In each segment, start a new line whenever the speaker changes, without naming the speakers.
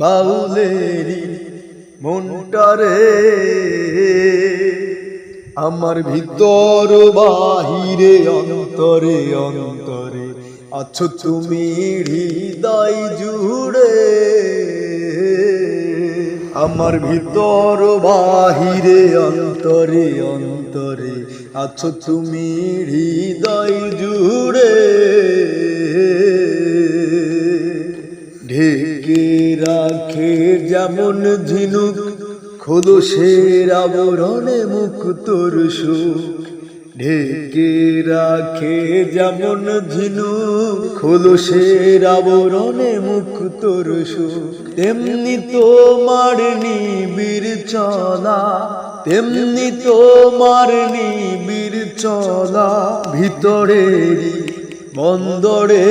বাউলেরি মনটারে আমার ভিতর বাহিরে, অন্তরে অন্তরে আছো তুমি হৃদয় জুড়ে। আমার ভিতর বাহিরে, অন্তরে অন্তরে আছো তুমি হৃদয় জুড়ে। রাখে যেমন ঝিনুক, খোলসের আবরণে মুখ তোর সুখ। ঢেকে রাখে যেমন ঝিনুক, খোলসের আবরণে মুখ তোর সুখ। তেমনি তোমার নিবিড় চলা, তেমনি তোমার নিবিড় চলা ভিতরেরই বন্দরে।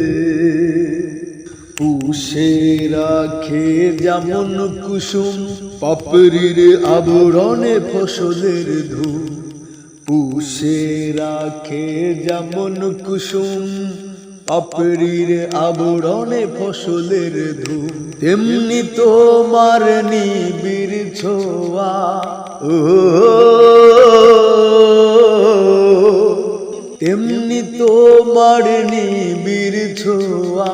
পুষে রাখে যেমন কুসুম, পাপড়ির আবরণে ফসলের ধূপ। পুষে রাখে যেমন কুসুম, পাপড়ির আবরণে ফসলের ধূপ। তেমনি তোমার নিবিড় ছোয়া, ও, তেমনি তোমার নিবিড় ছোয়া।